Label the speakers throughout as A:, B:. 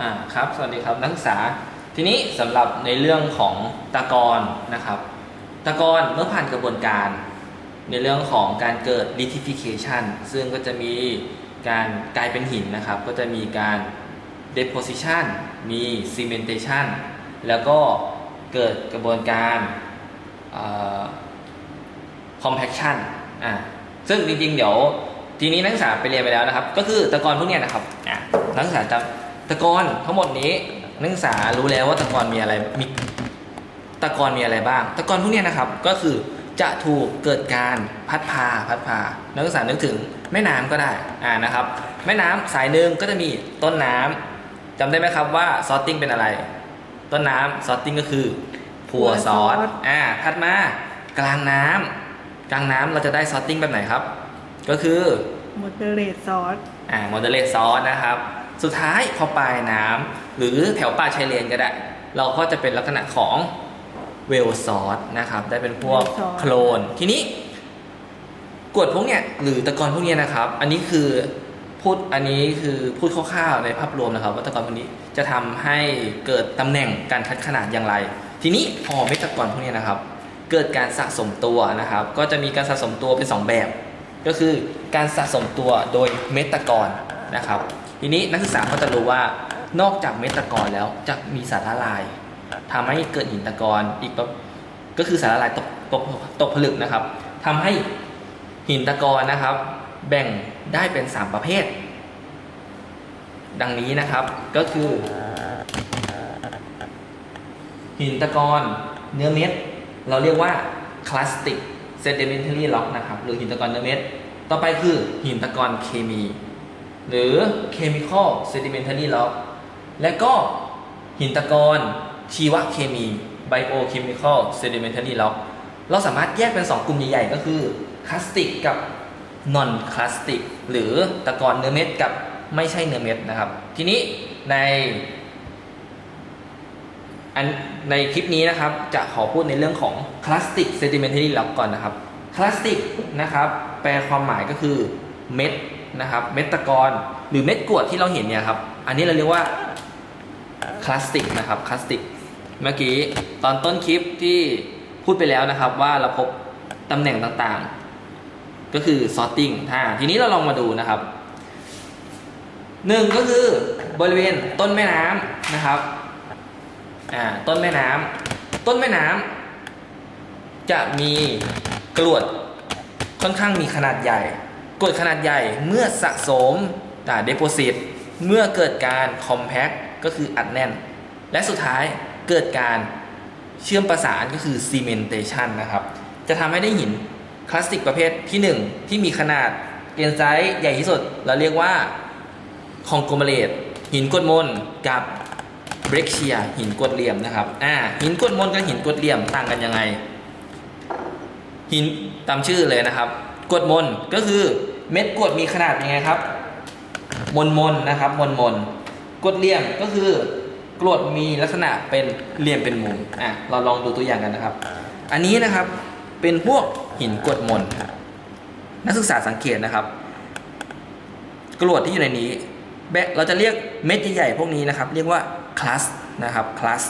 A: อ่าครับ สวัสดีครับนักศึกษา ทีนี้สำหรับในเรื่องของตะกอนนะครับ ตะกอนเมื่อผ่านกระบวนการ ในเรื่องของการเกิด lithification ซึ่งก็จะมีการกลายเป็นหินนะครับ ก็จะมีการ deposition มี cementation แล้วก็เกิดกระบวนการเอ่อ compaction อ่าซึ่งจริงๆ เดี๋ยวทีนี้นักศึกษาไปเรียนไปแล้วนะครับ ก็คือตะกอนพวกนี้นะครับอ่านักศึกษาจำ ตะกอนทั้งหมดนี้นักศึกษารู้แล้วว่าตะกอนมีอะไรมีตะกอนมีอะไรบ้าง ตะกอนพวกเนี้ยนะครับก็คือจะถูกเกิดการพัดพาพัดพา นักศึกษานึกถึงแม่น้ำก็ได้อ่านะครับ แม่น้ำสายหนึ่งก็จะมีต้นน้ำจำได้ไหมครับว่าซอ r ติ้งเป็นอะไร ต้นน้ำซอ r ติ้งก็คือพัวซอสอ่าถัดมากลางน้ำกลางน้ำเราจะได้ซอ r ติ้งแบบไหนครับ ก็คือ
B: โมเดเลตซอส
A: อ่าโมเดเลตซอสนะครับ สุดท้ายพอปลายน้ำหรือแถวป่าชายเลนก็ได้ เราก็จะเป็นลักษณะของเวลซอสนะครับ ได้เป็นพวกโคลน ทีนี้กรวดพวกเนี้ยหรือตะกอนพวกเนี้ยนะครับ อันนี้คือพูดอันนี้คือพูดคร่าวๆในภาพรวมนะครับ ว่าตะกอนพวกนี้จะทำให้เกิดตำแหน่งการคัดขนาดอย่างไร ทีนี้พอเม็ดตะกอนพวกเนี้ยนะครับ เกิดการสะสมตัวนะครับ ก็จะมีการสะสมตัวเป็นสองแบบ ก็คือการสะสมตัวโดยเม็ดตะกอนนะครับ ทีนี้นักศึกษาก็จะรู้ว่านอกจากเม็ดตะกอนแล้วจะมีสารละลายทำให้เกิดหินตะกอนอีกก็คือสารละลายตกตกตกผลึกนะครับทำให้หินตะกอนนะครับ แบ่งได้เป็น 3 ประเภท ดังนี้นะครับก็คือ หินตะกอนเนื้อเม็ด เราเรียกว่าคลาสติก sedimentary rock นะครับหรือหินตะกอนเนื้อเม็ด ต่อไปคือหินตะกอนเคมี หรือ chemical sedimentary rock และก็หินตะกอนชีวเคมี biochemical sedimentary rock เราสามารถแยกเป็น 2 กลุ่มใหญ่ๆ ก็คือคลาสติกกับ non คลาสติกหรือตะกอนเนื้อเม็ดกับไม่ใช่เนื้อเม็ดนะครับ ทีนี้ในอันในคลิปนี้นะครับจะขอพูดในเรื่องของ Plastic Sedimentary Rock ก่อนนะครับ Plastic นะครับ แปลความหมายก็คือเม็ด นะครับ เม็ดตะกอนหรือเม็ดกรวดที่เราเห็นเนี่ยครับ อันนี้เราเรียกว่าคลาสติกนะครับคลาสติกเมื่อกี้ตอนต้นคลิปที่พูดไปแล้วนะครับ ว่าเราพบตำแหน่งต่างๆ ก็คือ sorting ท่าทีนี้เราลองมาดูนะครับหนึ่งก็คือบริเวณต้นแม่น้ำนะครับอ่าต้นแม่น้ำต้นแม่น้ำจะมีกรวดค่อนข้างมีขนาดใหญ่ รวดขนาดใหญ่เมื่อสะสมอ่เดโพซิตเมื่อเกิดการคอมแพคก็คืออัดแน่น และสุดท้ายเกิดการเชื่อมประสานก็คือซีเมนเตชันนะครับ จะทำให้ได้หินคลาสติกประเภทที่ 1 ที่มีขนาดเกรนไซส์ใหญ่ที่สุด เราเรียกว่าคองโกเมเลตหินกดมนกับเบรกเชียหินกดเหลี่ยมนะครับอ่าหินกดมนกับหินกดเหลี่ยมต่างกันยังไง หินตามชื่อเลยนะครับ กดมนก็คือ เม็ดกรวดมีขนาดยังไงครับ มนมนนะครับ มนมนกรวดเหลี่ยมก็คือกรวดมีลักษณะเป็นเหลี่ยมเป็นมุมอะเราลองดูตัวอย่างกันนะครับ อันนี้นะครับเป็นพวกหินกรวดมนนักศึกษาสังเกตนะครับ กรวดที่อยู่ในนี้แบเราจะเรียกเม็ดใหญ่ๆพวกนี้นะครับ เรียกว่าคลัสนะครับคลัส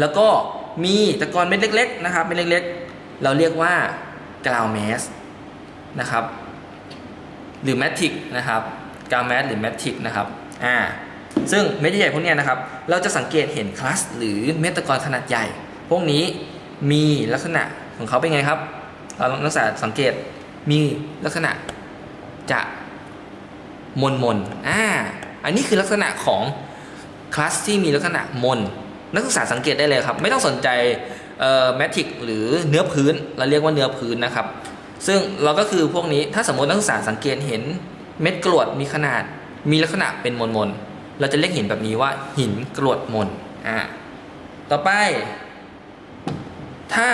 A: แล้วก็มีตะกอนเม็ดเล็ก ๆ นะครับเม็ดเล็ก ๆ เราเรียกว่ากราวแมสนะครับ หรือแมทริกนะครับกาแมสหรือแมทริกนะครับอ่าซึ่งเม็ดใหญ่พวกเนี้ยนะครับ เราจะสังเกตเห็นคลัสหรือเม็ดตะกอนขนาดใหญ่ พวกนี้มีลักษณะของเขาเป็นไงครับ เราลักษณะสังเกตมีลักษณะจะมนมนอ่า อันนี้คือลักษณะของคลาสที่มีลักษณะมน นักศึกษาสังเกตได้เลยครับ ไม่ต้องสนใจเอ่อแมทริกหรือเนื้อพื้น เราเรียกว่าเนื้อพื้นนะครับ ซึ่งเราก็คือพวกนี้ถ้าสมมตินักศึกษาสังเกตเห็นเม็ดกรวดมีขนาดมีลักษณะเป็นมนมนเราจะเรียกหินแบบนี้ว่าหินกรวดมนอ่าต่อไป ถ้า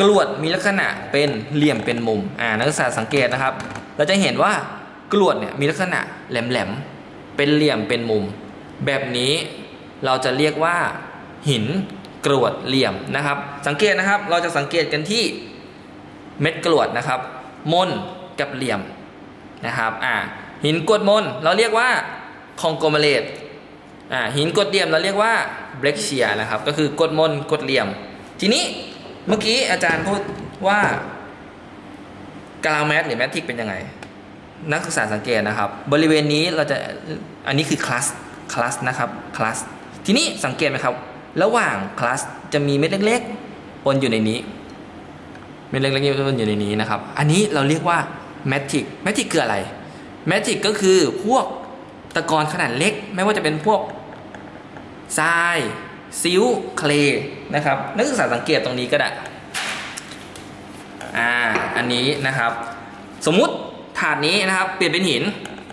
A: กรวดมีลักษณะเป็นเหลี่ยมเป็นมุมอ่านักศึกษาสังเกตนะครับ เราจะเห็นว่ากรวดเนี่ยมีลักษณะแหลมๆเป็นเหลี่ยมเป็นมุม แบบนี้เราจะเรียกว่าหินกรวดเหลี่ยมนะครับ สังเกตนะครับเราจะสังเกตกันที่ เม็ดกรวดนะครับมนกับเหลี่ยมนะครับอ่าหินกรวดมนเราเรียกว่าคองโกเมเลตอ่าหินกรวดเหลี่ยมเราเรียกว่าเบรกเชียนะครับก็คือกรวดมนกรวดเหลี่ยม ทีนี้เมื่อกี้อาจารย์พูดว่ากราแมทหรือแมทริกเป็นยังไง นักศึกษาสังเกตนะครับ บริเวณนี้เราจะอันนี้คือคลาสคลาสนะครับคลาสทีนี้สังเกตไหมครับ ระหว่างคลาสจะมีเม็ดเล็กๆปนอยู่ในนี้ ม็ดเล็กๆปนอยู่ในนี้นะครับ อันนี้เราเรียกว่าแมทริกแมทริกคืออะไรแมทริกก็คือพวกตะกอนขนาดเล็ก ไม่ว่าจะเป็นพวกทรายซิลเคลนะครับนักศึกษาสังเกตตรงนี้ก็ได้อ่าอันนี้นะครับ สมมุติถาดนี้นะครับ เปลี่ยนเป็นหิน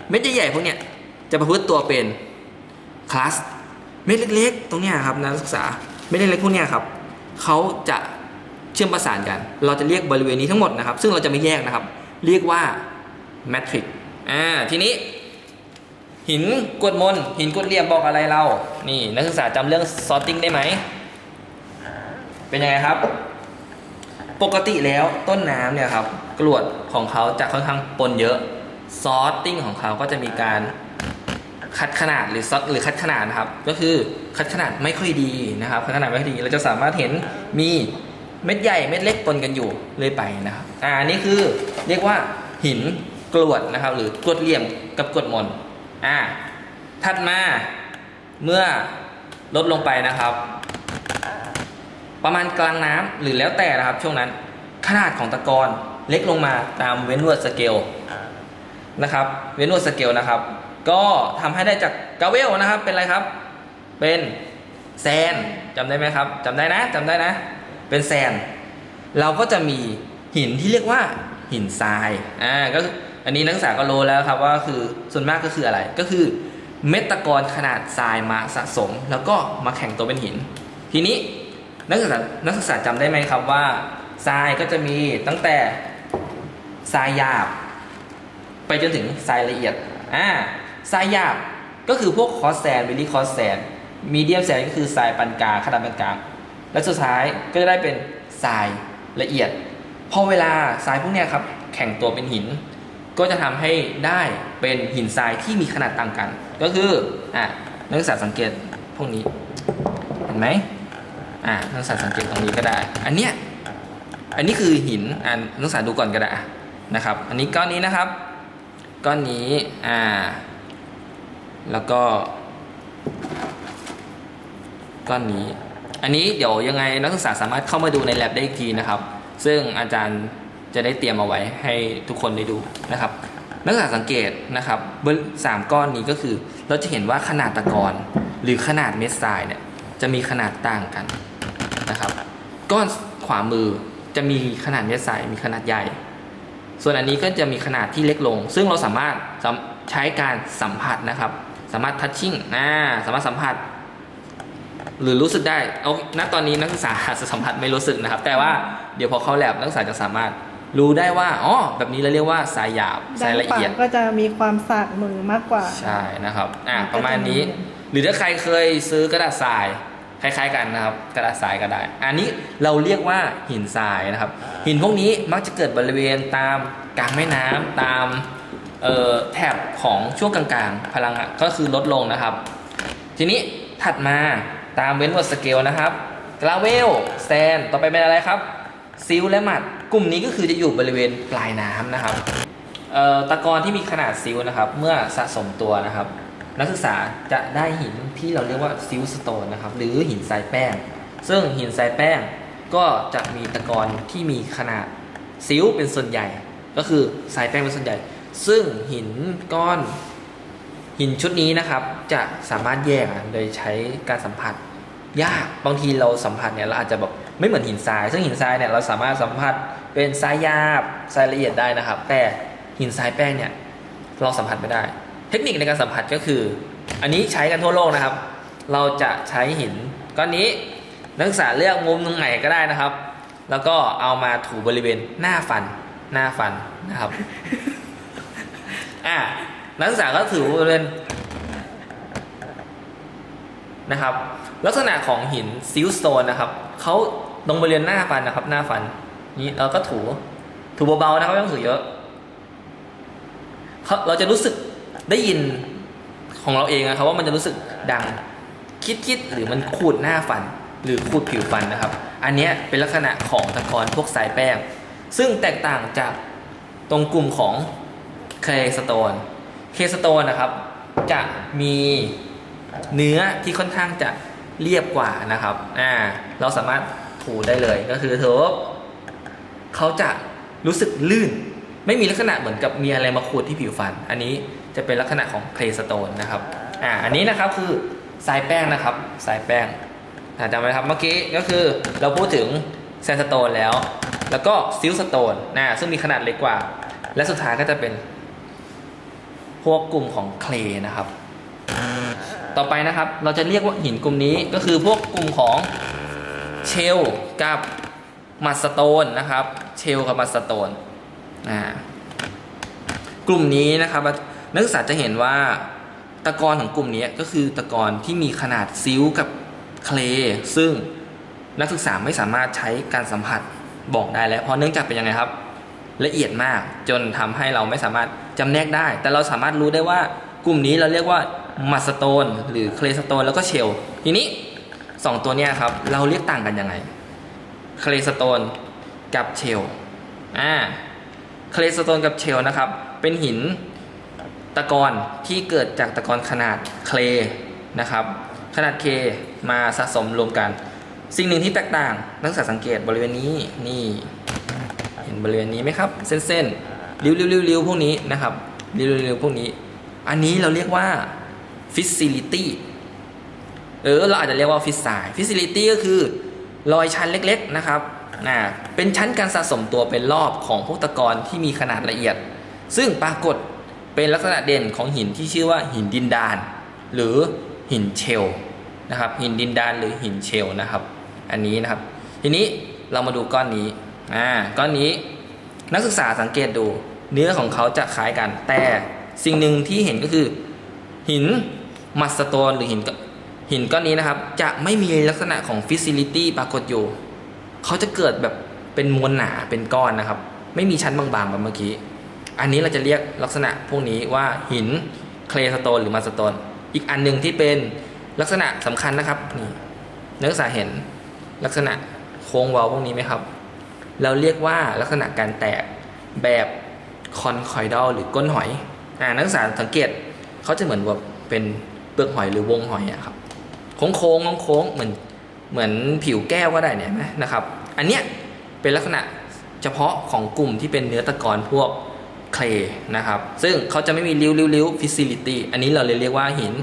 A: เม็ดใหญ่ๆพวกเนี้ยจะประพฤติตัวเป็นคลาสเม็ดเล็กๆ ตรงเนี้ยครับนักศึกษาเม็ดเล็กๆพวกเนี้ยครับเขาจะ ชื่อมประสานกัน เราจะเรียกบริเวณนี้ทั้งหมดนะครับ ซึ่งเราจะไม่แยกนะครับ เรียกว่าแมทริกอ่าทีนี้ หินกดมนหินกดเหลี่ยมบอกอะไรเรา นี่ นักศึกษาจำเรื่องซอร์ติ้งได้ไหม เป็นยังไงครับ ปกติแล้วต้นน้ำเนี่ยครับกรวดของเขาจะค่อนข้างปนเยอะซอร์ติ้งของเขาก็จะมีการคัดขนาดหรือซอตหรือคัดขนาดนะครับ ก็คือคัดขนาดไม่ค่อยดีนะครับคัดขนาดไม่ค่อยดีเราจะสามารถเห็นมี เม็ดใหญ่เม็ดเล็กปนกันอยู่เลยไปนะครับอ่านี่คือเรียกว่าหินกรวดนะครับ หรือกรวดเหลี่ยมกับกรวดมนอ่าถัดมาเมื่อลดลงไปนะครับ ประมาณกลางน้ำหรือแล้วแต่นะครับ ช่วงนั้นขนาดของตะกอนเล็กลงมาตามเวนวดสเกลนะครับ เวนวดสเกลนะครับ ก็ทำให้ได้จากกาเวลนะครับเป็นอะไรครับ เป็นแซนจำได้ไหมครับจำได้นะจำได้นะ เป็นแซนเราก็จะมีหินที่เรียกว่าหินทรายอ่าก็อันนี้นักศึกษาก็รู้แล้วครับว่าคือส่วนมากก็คืออะไรก็คือเม็ดตะกอนขนาดทรายมาสะสม แล้วก็มาแข่งตัวเป็นหิน ทีนี้นักศึกษานักศึกษาจำได้ไหมครับว่าทรายก็จะมีตั้งแต่ทรายหยาบ ไปจนถึงทรายละเอียดอ่าทรายหยาบก็คือพวกคอสแซนวิลลี่คอสแซนมีเดียมแซนก็คือทรายปานกลางขนาดปานกลาง และสุดท้ายก็จะได้เป็นทรายละเอียด พอเวลาทรายพวกนี้ครับแข่งตัวเป็นหิน ก็จะทำให้ได้เป็นหินทรายที่มีขนาดต่างกัน ก็คืออะนักศึกษาสังเกตพวกนี้เห็นไหมอะนักศึกษาสังเกตตรงนี้ก็ได้ อันเนี้ยอันนี้คือหินอะนักศึกษาดูก่อนก็ได้นะครับ อันนี้ก้อนนี้นะครับ ก้อนนี้อ่าแล้วก็ก้อนนี้ อันนี้เดี๋ยวยังไงนักศึกษาสามารถเข้ามาดูใน lab ได้อีกทีนะครับ ซึ่งอาจารย์จะได้เตรียมเอาไว้ให้ทุกคนได้ดูนะครับ นักศึกษาสังเกตนะครับเบอร์สามก้อนนี้ก็คือเราจะเห็นว่าขนาดตะกอนหรือขนาดเม็ดทรายเนี่ยจะมีขนาดต่างกันนะครับ ก้อนขวามือจะมีขนาดเม็ดทรายมีขนาดใหญ่ ส่วนอันนี้ก็จะมีขนาดที่เล็กลง ซึ่งเราสามารถใช้การสัมผัสนะครับ สามารถทัชชิ่งนะสามารถสัมผัส หรือรู้สึกได้ เอาณตอนนี้นักศึกษาอาจจะสัมผัสไม่รู้สึกนะครับ แต่ว่าเดี๋ยวพอเข้าแลบนักศึกษาจะสามารถรู้ได้ว่า อ๋อ แบบนี้เราเรียกว่าทรายหยาบท
B: ด้ารา
A: ย
B: น
A: ละ
B: ปา
A: เอียด
B: กก็จะมีความสากมือมากกว่า
A: ใช่นะครับ อะ
B: มันก็
A: ประมาณนี้
B: จะมี
A: หรือถ้าใครเคยซื้อกระดาษทราย คล้าย ๆ กันนะครับ กระดาษทรายก็ได้ อันนี้เราเรียกว่าหินทรายนะครับ หินพวกนี้มักจะเกิดบริเวณตามกลางแม่น้ำตามเอ่อแถบของช่วงกลางๆ พลังงานก็คือลดลงนะครับ ทีนี้ถัดมา ตามเว้นวดสเกลนะครับกราเวลแซนต่อไปเป็นอะไรครับซิลและหมัด กลุ่มนี้ก็คือจะอยู่บริเวณปลายน้ำนะครับเอ่อตะกอนที่มีขนาดซิลนะครับ เมื่อสะสมตัวนะครับ นักศึกษาจะได้หินที่เราเรียกว่าซิลสโตนนะครับหรือหินทรายแป้ง ซึ่งหินทรายแป้งก็จะมีตะกอนที่มีขนาดซิลเป็นส่วนใหญ่ ก็คือทรายแป้งเป็นส่วนใหญ่ ซึ่งหินก้อน หินชุดนี้นะครับจะสามารถแยกโดยใช้การสัมผัสยากบางทีเราสัมผัสเนี่ยเราอาจจะแบบไม่เหมือนหินทราย ซึ่งหินทรายเนี่ยเราสามารถสัมผัสเป็นทรายหยาบทรายละเอียดได้นะครับ แต่หินทรายแป้งเนี่ยเราสัมผัสไม่ได้ เทคนิคในการสัมผัสก็คือ อันนี้ใช้กันทั่วโลกนะครับ เราจะใช้หินก้อนนี้นักศึกษาเลือกมุมตรงไหนก็ได้นะครับ แล้วก็เอามาถูบริเวณหน้าฟันหน้าฟันนะครับอะ นักศึกษาก็ถือบริเวณนะครับ ลักษณะของหินซิลสโตนนะครับเขาตรงบริเวณหน้าฟันนะครับ หน้าฟันนี้เราก็ถู ถูเบาๆนะครับไม่ต้องถูเยอะเขาเราจะรู้สึกได้ยินของเราเองนะครับว่ามันจะรู้สึกดังคิดคิดๆหรือมันขูดหน้าฟัน หรือขูดผิวฟันนะครับ อันนี้เป็นลักษณะของตะกอนพวกสายแป้ง ซึ่งแตกต่างจากตรงกลุ่มของเคลสโตน เคสโตนนะครับ จะมีเนื้อที่ค่อนข้างจะเรียบกว่านะครับ อ่า เราสามารถถูได้เลยก็คือเถอเขาจะรู้สึกลื่น ไม่มีลักษณะเหมือนกับมีอะไรมาขูดที่ผิวฟัน อันนี้จะเป็นลักษณะของเคลสโตนนะครับ อ่า อันนี้นะครับคือทรายแป้งนะครับทรายแป้งจำไว้ครับ เมื่อกี้ก็คือเราพูดถึงแซนสโตนแล้ว แล้วก็ซิลสโตนนะซึ่งมีขนาดเล็กกว่า และสุดท้ายก็จะเป็น พวกกลุ่มของเคลนะครับ ต่อไปนะครับเราจะเรียกว่าหินกลุ่มนี้ก็คือพวกกลุ่มของเชลกับมัสโตนนะครับ เชลกับมัสโตนอ่ากลุ่มนี้นะครับนักศึกษาจะเห็นว่าตะกอนของกลุ่มนี้ก็คือตะกอนที่มีขนาดซิลกับเคลซึ่งนักศึกษาไม่สามารถใช้การสัมผัสบอกได้แล้วเพราะเนื่องจากเป็นยังไงครับ ละเอียดมาก จนทำให้เราไม่สามารถจำแนกได้ แต่เราสามารถรู้ได้ว่ากลุ่มนี้เราเรียกว่ามัสโตน หรือเคลสโตนแล้วก็เชล ทีนี้สองตัวเนี้ยครับเราเรียกต่างกันยังไงเคลสโตนกับเชลอ่าเคลสโตนกับเชลนะครับ เป็นหินตะกอนที่เกิดจากตะกอนขนาดเคลนะครับ ขนาดเคมาสะสมรวมกัน สิ่งหนึ่งที่แตกต่างนักศึกษาสังเกตบริเวณนี้นี่ เห็นบริเวณนี้ไหมครับ เส้นๆริ้วริ้วริ้วริ้วพวกนี้นะครับริ้วริ้วริ้วพวกนี้ อันนี้เราเรียกว่า facility เออเราอาจจะเรียกว่าฟิสไซ facility ก็คือรอยชั้นเล็กๆนะครับอ่าเป็นชั้นการสะสมตัวเป็นรอบของพวกตะกอนที่มีขนาดละเอียด ซึ่งปรากฏเป็นลักษณะเด่นของหินที่ชื่อว่าหินดินดาน หรือหินเชลนะครับหินดินดานหรือหินเชลนะครับ อันนี้นะครับ ทีนี้เรามาดูก้อนนี้ อ่าก้อนนี้นักศึกษาสังเกตดูเนื้อของเขาจะคล้ายกัน แต่สิ่งหนึ่งที่เห็นก็คือ หินมัสโตนหรือหินหินก้อนนี้นะครับ จะไม่มีลักษณะของฟิสิลิตี้ปรากฏอยู่ เขาจะเกิดแบบเป็นมวลหนาเป็นก้อนนะครับ ไม่มีชั้นบางๆแบบเมื่อกี้ อันนี้เราจะเรียกลักษณะพวกนี้ว่าหินเคลสโตนหรือมาสโตนอีกอันหนึ่งที่เป็นลักษณะสำคัญนะครับนี่นักศึกษาเห็นลักษณะโค้งเวาพวกนี้ไหมครับ เราเรียกว่าลักษณะการแตกแบบคอนคอยดอลหรือก้นหอยอ่านักศึกษาสังเกตเขาจะเหมือนแบบเป็นเปลือกหอยหรือวงหอยอะครับโค้งโค้งโค้งเหมือนเหมือนผิวแก้วก็ได้เนี่ยนะนะครับ อันเนี้ยเป็นลักษณะเฉพาะของกลุ่มที่เป็นเนื้อตะกอนพวกเคลนะครับ ซึ่งเขาจะไม่มีริ้วริ้วริ้วฟิสิลิตี้อันนี้เราเลยเรียกว่าหิน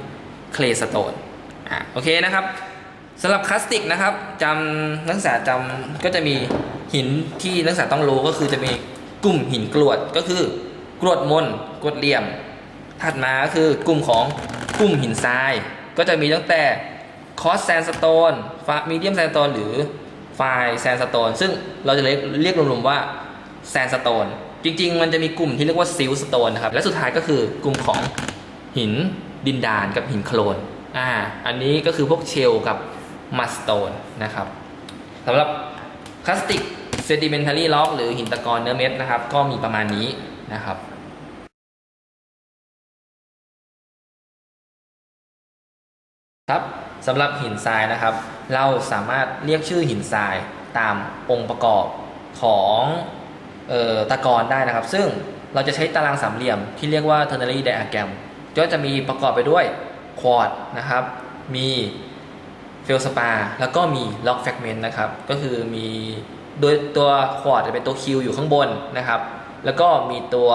A: เคลสโตนอะโอเคนะครับสำหรับคลาสติกนะครับจำนักศึกษาจำก็จะมี หินที่นักศึกษาต้องรู้ก็คือจะมีกลุ่มหินกรวดก็คือกรวดมนกรวดเหลี่ยม ถัดมาก็คือกลุ่มของกลุ่มหินทราย ก็จะมีตั้งแต่คอสแซนสโตนฟามีเดียมแซนสโตนหรือไฟแซนสโตนซึ่งเราจะเรียกเรียกรวมๆว่าแซนสโตนจริง ๆ มันจะมีกลุ่มที่เรียกว่าซิลสโตนนะครับและสุดท้ายก็คือกลุ่มของหินดินดานกับหินโคลนอ่าอันนี้ก็คือพวกเชลกับมัสโตนนะครับสำหรับคลาสติก เซดิเมนทารีล็อกหรือหินตะกอนเนื้อเม็ดนะครับ ก็มีประมาณนี้นะครับครับสำหรับหินทรายนะครับ เราสามารถเรียกชื่อหินทรายตามองค์ประกอบของออตะกอนได้นะครับ ซึ่งเราจะใช้ตารางสามเหลี่ยมที่เรียกว่า ternary diagram ก็จะมีประกอบไปด้วยควอดนะครับ มีเฟลสปา แล้วก็มีล็อกแฟกเมนต์นะครับ ก็คือมี โดยตัวควอดจะเป็นตัว Q อยู่ข้างบนนะครับ แล้วก็มีตัว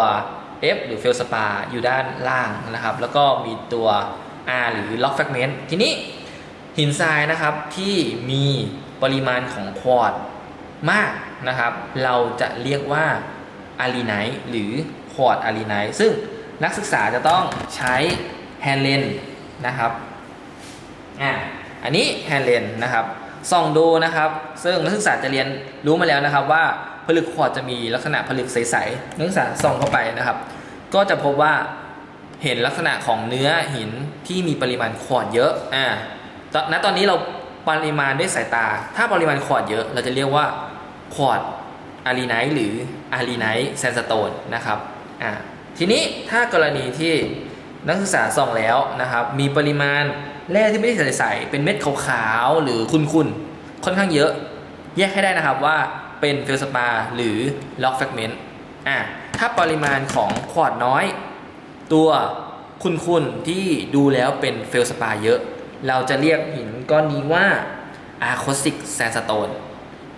A: F หรือเฟลสปาอยู่ด้านล่างนะครับ แล้วก็มีตัว R หรือ Lock Fragment ทีนี้หินทรายนะครับที่มีปริมาณของควอดมากนะครับ เราจะเรียกว่าอารีไนหรือควอดอารีไนซึ่งนักศึกษาจะต้องใช้แฮนเลนนะครับอ่าอันนี้แฮนเลนนะครับ ส่องดูนะครับ ซึ่งนักศึกษาจะเรียนรู้มาแล้วนะครับว่าผลึกควอดจะมีลักษณะผลึกใสๆนักศึกษาส่องเข้าไปนะครับ ก็จะพบว่าเห็นลักษณะของเนื้อหินที่มีปริมาณควอดเยอะอ่าตอนณตอนนี้เราปริมาณด้วยสายตา ถ้าปริมาณควอดเยอะเราจะเรียกว่าควอดอารีไนท์หรืออารีไนท์แซนสโตนนะครับอ่าทีนี้ถ้ากรณีที่นักศึกษาส่องแล้วนะครับ มีปริมาณ แร่ที่ไม่ได้ใสๆเป็นเม็ดขาวๆหรือขุ่นๆค่อนข้างเยอะ แยกให้ได้นะครับว่าเป็นเฟลสปาหรือล็อกแฟกเมนต์อะถ้าปริมาณของควดน้อย ตัวคุณๆที่ดูแล้วเป็นเฟลสปาเยอะ เราจะเรียกหินก้อนนี้ว่าอาร์โคสิกแซนสโตน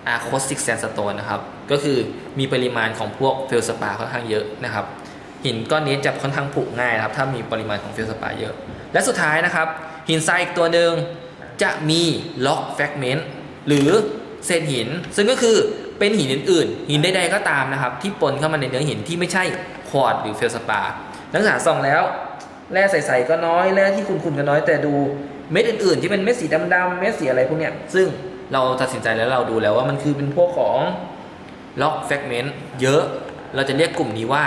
A: อาร์โคสิกแซนสโตนนะครับ ก็คือมีปริมาณของพวกเฟลสปาค่อนข้างเยอะนะครับหินก้อนนี้จะค่อนข้างผุง่ายนะครับ ถ้ามีปริมาณของเฟลสปาเยอะ และสุดท้ายนะครับ หินทรายอีกตัวหนึ่งจะมีล็อกแฟกเมนต์หรือเศษหิน ซึ่งก็คือเป็นหินอื่นๆหินใดๆก็ตามนะครับ ที่ปนเข้ามาในเนื้อหินที่ไม่ใช่ควอร์ตหรือเฟลสปานักศึกษาส่องแล้วแร่ใสๆก็น้อยแร่ที่คุณๆก็น้อยแต่ดูเม็ดอื่นๆ ที่เป็นเม็ดสีดำๆเม็ดสีอะไรพวกเนี้ยซึ่งเราตัดสินใจแล้วเราดูแล้วว่ามันคือเป็นพวกของล็อกแฟกเมนต์เยอะ เราจะเรียกกลุ่มนี้ว่า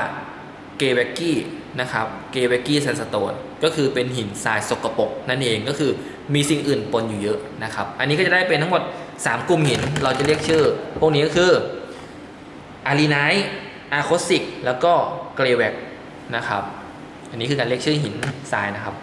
A: เกเวกกี้นะครับเกเวกกี้แซนสโตน ก็คือเป็นหินทรายสกปรกนั่นเองก็คือมีสิ่งอื่นปนอยู่เยอะนะครับ อันนี้ก็จะได้เป็นทั้งหมด 3 กลุ่มหินเราจะเรียกชื่อ พวกนี้ก็คืออารีไนท์อาร์โคสิกแล้วก็เกรแวกนะครับ อันนี้คือการเรียกชื่อหินทรายนะครับ